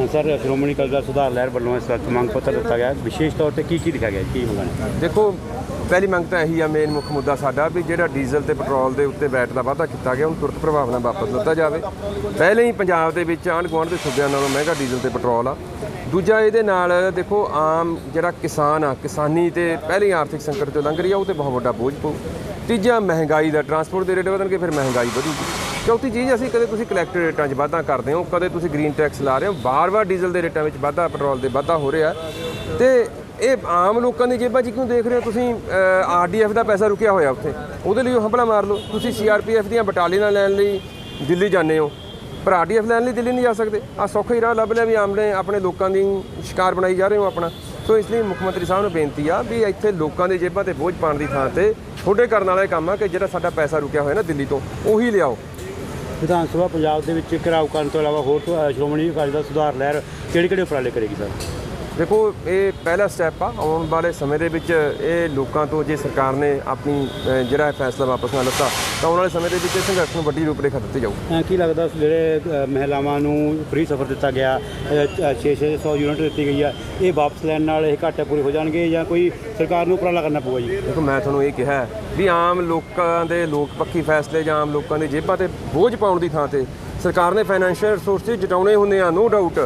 ਹੁਣ ਸਰ, ਸ਼੍ਰੋਮਣੀ ਅਕਾਲੀ ਦਲ ਸੁਧਾਰ ਲਹਿਰ ਵੱਲੋਂ ਇਸ ਵਕਤ ਮੰਗ ਪੱਤਰ ਦਿੱਤਾ ਗਿਆ। ਵਿਸ਼ੇਸ਼ ਤੌਰ ਤੇ ਕੀ ਕੀ ਲਿਖਿਆ ਗਿਆ, ਕੀ ਮੰਗਣਾ ਦੇਖੋ, ਪਹਿਲੀ ਮੰਗ ਤਾਂ ਇਹੀ ਆ ਮੇਨ ਮੁੱਖ ਮੁੱਦਾ ਸਾਡਾ ਵੀ ਜਿਹੜਾ ਡੀਜ਼ਲ ਤੇ ਪੈਟਰੋਲ ਦੇ ਉੱਤੇ ਵੈਟ ਦਾ ਵਾਧਾ ਕੀਤਾ ਗਿਆ, ਉਹਨੂੰ ਤੁਰਤ ਪ੍ਰਭਾਵ ਨਾਲ ਵਾਪਸ ਦਿੱਤਾ ਜਾਵੇ। ਪਹਿਲੇ ਹੀ ਪੰਜਾਬ ਦੇ ਵਿੱਚ ਆਂਢ ਗੁਆਂਢ ਦੇ ਸੂਬਿਆਂ ਨਾਲੋਂ ਮਹਿੰਗਾ ਡੀਜ਼ਲ ਤੇ ਪੈਟਰੋਲ ਆ। ਦੂਜਾ ਇਹਦੇ ਨਾਲ, ਦੇਖੋ, ਆਮ ਜਿਹੜਾ ਕਿਸਾਨ ਆ, ਕਿਸਾਨੀ ਤੇ ਪਹਿਲੇ ਹੀ ਆਰਥਿਕ ਸੰਕਟ ਤੋਂ ਲੰਘ ਰਹੀ ਆ, ਉਹ ਤੇ ਬਹੁਤ ਵੱਡਾ ਬੋਝ ਪਊ। ਤੀਜਾ, ਮਹਿੰਗਾਈ ਦਾ, ਟਰਾਂਸਪੋਰਟ ਦੇ ਰੇਟ ਵਧਣਗੇ, ਫਿਰ ਮਹਿੰਗਾਈ ਵਧੂਗੀ। ਚੌਥੀ ਚੀਜ਼, ਅਸੀਂ ਕਦੇ ਤੁਸੀਂ ਕਲੈਕਟਰ ਰੇਟਾਂ 'ਚ ਵਾਧਾ ਕਰਦੇ ਹੋ, ਕਦੇ ਤੁਸੀਂ ਗ੍ਰੀਨ ਟੈਕਸ ਲਾ ਰਹੇ ਹੋ ਬਾਰ-ਬਾਰ ਡੀਜ਼ਲ ਦੇ ਰੇਟਾਂ ਵਿੱਚ ਵਾਧਾ ਪੈਟਰੋਲ ਦੇ ਵਾਧਾ ਹੋ ਰਿਹਾ। ਤੇ ਇਹ ਆਮ ਲੋਕਾਂ ਦੀ ਜੇਬਾਂ 'ਚ ਕਿਉਂ ਦੇਖ ਰਹੇ ਹੋ ਤੁਸੀਂ? ਆਰਡੀਐਫ ਦਾ ਪੈਸਾ ਰੁਕਿਆ ਹੋਇਆ ਉੱਥੇ। ਉਹਦੇ ਲਈ ਉਹ ਹੰਭਲਾ ਮਾਰ ਲਓ। ਤੁਸੀਂ ਸੀਆਰਪੀਐਫ ਦੀਆਂ ਬਟਾਲੀਆਂ ਲੈਣ ਲਈ ਦਿੱਲੀ ਜਾਂਦੇ ਹੋ। ਪਰ ਆਰਡੀਐਫ ਲੈਣ ਲਈ ਦਿੱਲੀ ਨਹੀਂ ਜਾ ਸਕਦੇ। ਆ ਸੌਖਾ ਹੀ ਰਾਹ ਲੱਭ ਲਿਆ ਵੀ ਆਮਨੇ ਆਪਣੇ ਲੋਕਾਂ ਦੀ ਸ਼ਿਕਾਰ ਬਣਾਈ ਜਾ ਰਹੇ ਹੋ ਆਪਣਾ। ਸੋ ਇਸ ਲਈ ਮੁੱਖ ਮੰਤਰੀ ਸਾਹਿਬ ਨੂੰ ਬੇਨਤੀ ਆ ਵੀ ਇੱਥੇ ਲੋਕਾਂ ਦੇ ਜੇਬਾਂ ਤੇ ਬੋਝ ਪਾਉਣ ਦੀ ਥਾਂ ਤੇ ਤੁਹਾਡੇ ਕਰਨ ਵਾਲਾ ਇਹ ਕੰਮ ਆ ਕਿ ਜਿਹੜਾ ਸਾਡਾ ਪੈਸਾ ਰੁਕਿਆ ਹੋਇਆ ਨਾ ਦਿੱਲੀ ਤੋਂ, ਉਹੀ ਲਿਆਓ। ਵਿਧਾਨ ਸਭਾ ਪੰਜਾਬ ਦੇ ਵਿੱਚ ਘਿਰਾਓ ਕਰਨ ਤੋਂ ਇਲਾਵਾ ਹੋਰ ਸ਼੍ਰੋਮਣੀ ਅਕਾਲੀ ਦਲ ਸੁਧਾਰ ਲਹਿਰ ਕਿਹੜੇ ਕਿਹੜੇ ਉਪਰਾਲੇ ਕਰੇਗੀ, ਸਰ? ਦੇਖੋ ਇਹ ਪਹਿਲਾ ਸਟੈਪ ਆ। ਆਉਣ ਵਾਲੇ ਸਮੇਂ ਦੇ ਵਿੱਚ ਇਹ ਲੋਕਾਂ ਤੋਂ ਜੇ ਸਰਕਾਰ ਨੇ ਆਪਣੀ ਜਿਹੜਾ ਇਹ ਫੈਸਲਾ ਵਾਪਸ ਨਾ ਲਿੱਤਾ ਤਾਂ ਆਉਣ ਵਾਲੇ ਸਮੇਂ ਦੇ ਵਿੱਚ ਇਹ ਸੰਘਰਸ਼ ਨੂੰ ਵੱਡੀ ਰੂਪਰੇਖਾ ਦਿੱਤੀ ਜਾਊ ਕੀ ਲੱਗਦਾ ਜਿਹੜੇ ਮਹਿਲਾਵਾਂ ਨੂੰ ਫ੍ਰੀ ਸਫਰ ਦਿੱਤਾ ਗਿਆ 6-600 ਯੂਨਿਟ ਦਿੱਤੀ ਗਈ ਆ ਇਹ ਵਾਪਸ ਲੈਣ ਨਾਲ ਇਹ ਘਾਟੇ ਪੂਰੇ ਹੋ ਜਾਣਗੇ ਜਾਂ ਕੋਈ ਸਰਕਾਰ ਨੂੰ ਉਪਰਾਲਾ ਕਰਨਾ ਪਊਗਾ ਜੀ? ਦੇਖੋ ਮੈਂ ਤੁਹਾਨੂੰ ਇਹ ਕਿਹਾ ਹੈ ਵੀ ਆਮ ਲੋਕਾਂ ਦੇ ਲੋਕ ਪੱਖੀ ਫੈਸਲੇ ਜਾਂ ਆਮ ਲੋਕਾਂ ਦੇ ਜੇਬਾਂ ਤੇ ਬੋਝ ਪਾਉਣ ਦੀ ਥਾਂ ਤੇ ਸਰਕਾਰ ਨੇ ਫਾਈਨੈਂਸ਼ੀਅਲ ਰਿਸੋਰਸਿਸ ਜਟਾਉਣੇ ਹੁੰਦੇ ਆ ਨੋ ਡਾਊਟ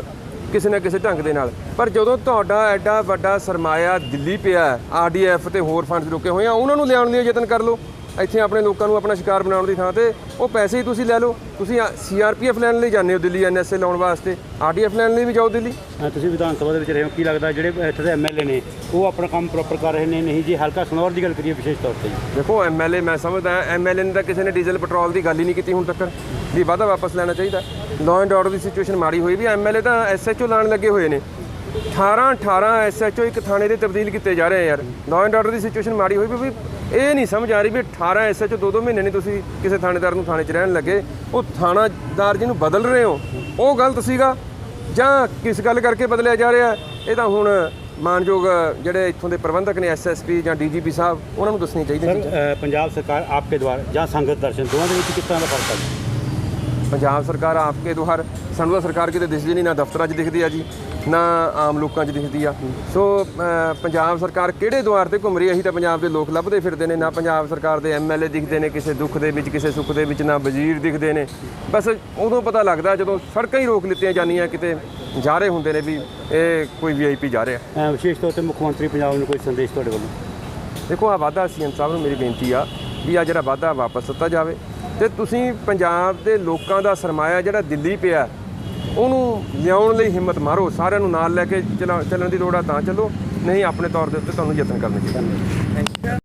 ਕਿਸੇ ਨਾ ਕਿਸੇ ਢੰਗ ਦੇ ਨਾਲ। ਪਰ ਜਦੋਂ ਤੁਹਾਡਾ ਐਡਾ ਵੱਡਾ ਸਰਮਾਇਆ ਦਿੱਲੀ ਪਿਆ ਆਰਡੀਐਫ ਤੇ ਹੋਰ ਫੰਡਸ ਰੁਕੇ ਹੋਏ ਆ, ਉਹਨਾਂ ਨੂੰ ਲਿਆਉਣ ਲਈ ਯਤਨ ਕਰ ਲਓ। ਇੱਥੇ ਆਪਣੇ ਲੋਕਾਂ ਨੂੰ ਆਪਣਾ ਸ਼ਿਕਾਰ ਬਣਾਉਣ ਦੀ ਥਾਂ ਤੇ ਉਹ ਪੈਸੇ ਹੀ ਤੁਸੀਂ ਲੈ ਲਓ। ਤੁਸੀਂ ਸੀਆਰਪੀਐਫ ਲੈਣ ਲਈ ਜਾਂਦੇ ਹੋ ਦਿੱਲੀ ਐਨਐਸਏ ਲਾਉਣ ਵਾਸਤੇ। ਆਰਡੀਐਫ ਲੈਣ ਲਈ ਵੀ ਜਾਓ ਦਿੱਲੀ। ਤੁਸੀਂ ਵਿਧਾਨ ਸਭਾ ਦੇ ਵਿੱਚ ਰਹੇ ਹੋ ਕੀ ਲੱਗਦਾ ਜਿਹੜੇ ਇੱਥੇ ਦੇ ਐਮਐਲਏ ਨੇ ਉਹ ਆਪਣਾ ਕੰਮ ਪ੍ਰੋਪਰ ਕਰ ਰਹੇ ਨੇ ਨਹੀਂ ਜੀ? ਹਲਕਾ ਸਨੌਰ ਦੀ ਗੱਲ ਕਰੀਏ ਵਿਸ਼ੇਸ਼ ਤੌਰ ਤੇ ਦੇਖੋ ਐਮਐਲਏ ਮੈਂ ਸਮਝਦਾ ਐਮਐਲਏ ਨੇ ਤਾਂ ਕਿਸੇ ਨੇ ਡੀਜ਼ਲ ਪੈਟਰੋਲ ਦੀ ਗੱਲ ਹੀ ਨਹੀਂ ਕੀਤੀ ਹੁਣ ਤੱਕ। ਵੀ ਵਾਧਾ ਵਾਪਸ ਲੈਣਾ ਚਾਹੀਦਾ। ਲਾਅ ਐਂਡ ਆਰਡਰ ਦੀ ਸਿਚੁਏਸ਼ਨ ਮਾੜੀ ਹੋਈ ਵੀ ਐਮਐਲਏ ਤਾਂ ਐਸਐਚਓ ਲਾਣ ਲੱਗੇ ਹੋਏ ਨੇ। 18 18 ਐਸਐਚਓ ਇੱਕ ਥਾਣੇ ਦੇ ਤਬਦੀਲ ਕੀਤੇ ਜਾ ਰਹੇ ਆ ਯਾਰ। ਲਾਅ ਐਂਡ ਆਰਡਰ ਦੀ ਸਿਚੁਏਸ਼ਨ ਮਾੜੀ ਹੋਈ ਵੀ ਇਹ ਨਹੀਂ ਸਮਝ ਆ ਰਹੀ ਵੀ 18 ਐਸਐਚਓ ਦੋ ਦੋ ਮਹੀਨੇ ਨਹੀਂ ਤੁਸੀਂ ਕਿਸੇ ਥਾਣੇਦਾਰ ਨੂੰ ਥਾਣੇ 'ਚ ਰਹਿਣ ਲੱਗੇ ਉਹ ਥਾਣਾਦਾਰ ਜਿਹਨੂੰ ਬਦਲ ਰਹੇ ਹੋ ਉਹ ਗਲਤ ਸੀਗਾ ਜਾਂ ਕਿਸ ਗੱਲ ਕਰਕੇ ਬਦਲਿਆ ਜਾ ਰਿਹਾ? ਇਹ ਤਾਂ ਹੁਣ ਮਾਨਯੋਗ ਜਿਹੜੇ ਇੱਥੋਂ ਦੇ ਪ੍ਰਬੰਧਕ ਨੇ ਐਸਐਸਪੀ ਜਾਂ ਡੀਜੀਪੀ ਸਾਹਿਬ ਉਹਨਾਂ ਨੂੰ ਦੱਸਣੀ ਚਾਹੀਦੀ ਸਰ ਪੰਜਾਬ ਸਰਕਾਰ ਆਪਕੇ ਦੁਆਰ ਜਾਂ ਸੰਗਤ ਦਰਸ਼ਨ ਦੋਵਾਂ ਦੇ ਵਿੱਚ ਕਿਸ ਤਰ੍ਹਾਂ ਦਾ ਫ਼ਰਕ ਹੈ? ਪੰਜਾਬ ਸਰਕਾਰ ਆਪਕੇ ਦੁਆਰ ਸਾਨੂੰ ਤਾਂ ਸਰਕਾਰ ਕਿਤੇ ਦਿਖਦੀ ਨਹੀਂ ਨਾ ਦਫ਼ਤਰਾਂ 'ਚ ਦਿਖਦੀ ਆ ਜੀ ਨਾ ਆਮ ਲੋਕਾਂ 'ਚ ਦਿਖਦੀ ਆ। ਸੋ ਪੰਜਾਬ ਸਰਕਾਰ ਕਿਹੜੇ ਦੁਆਰ ਤੇ ਘੁੰਮ ਰਹੀ ਹੈ ਅਸੀਂ ਤਾਂ ਪੰਜਾਬ ਦੇ ਲੋਕ ਲੱਭਦੇ ਫਿਰਦੇ ਨੇ ਨਾ ਪੰਜਾਬ ਸਰਕਾਰ ਦੇ ਐਮਐਲਏ ਦਿਖਦੇ ਨੇ ਕਿਸੇ ਦੁੱਖ ਦੇ ਵਿੱਚ ਕਿਸੇ ਸੁੱਖ ਦੇ ਵਿੱਚ ਨਾ ਵਜ਼ੀਰ ਦਿਖਦੇ ਨੇ। ਬਸ ਉਦੋਂ ਪਤਾ ਲੱਗਦਾ ਜਦੋਂ ਸੜਕਾਂ ਹੀ ਰੋਕ ਲਿੱਤੀਆਂ ਜਾਂਦੀਆਂ ਕਿਤੇ ਜਾ ਰਹੇ ਹੁੰਦੇ ਨੇ ਵੀ ਇਹ ਕੋਈ ਵੀਆਈਪੀ ਜਾ ਰਿਹਾ। ਵਿਸ਼ੇਸ਼ ਤੌਰ ਤੇ ਮੁੱਖ ਮੰਤਰੀ ਪੰਜਾਬ ਨੂੰ ਕੋਈ ਸੰਦੇਸ਼ ਤੁਹਾਡੇ ਵੱਲੋਂ? ਦੇਖੋ ਆ ਵਾਅਦਾ ਸੀਐਮ ਸਾਹਿਬ ਨੂੰ ਮੇਰੀ ਬੇਨਤੀ ਆ ਵੀ ਆ ਜਿਹੜਾ ਵਾਅਦਾ ਵਾਪਸ ਦਿੱਤਾ ਜਾਵੇ। ਤੇ ਤੁਸੀਂ ਪੰਜਾਬ ਦੇ ਲੋਕਾਂ ਦਾ ਸਰਮਾਇਆ ਜਿਹੜਾ ਦਿੱਲੀ ਪਿਆ ਉਹਨੂੰ ਲਿਆਉਣ ਲਈ ਹਿੰਮਤ ਮਾਰੋ, ਸਾਰਿਆਂ ਨੂੰ ਨਾਲ ਲੈ ਕੇ ਚਲਾ- ਚੱਲਣ ਦੀ ਲੋੜ ਆ ਤਾਂ ਚੱਲੋ, ਨਹੀਂ ਆਪਣੇ ਤੌਰ ਦੇ ਉੱਤੇ ਤੁਹਾਨੂੰ ਯਤਨ ਕਰਨੇ ਚਾਹੀਦੇ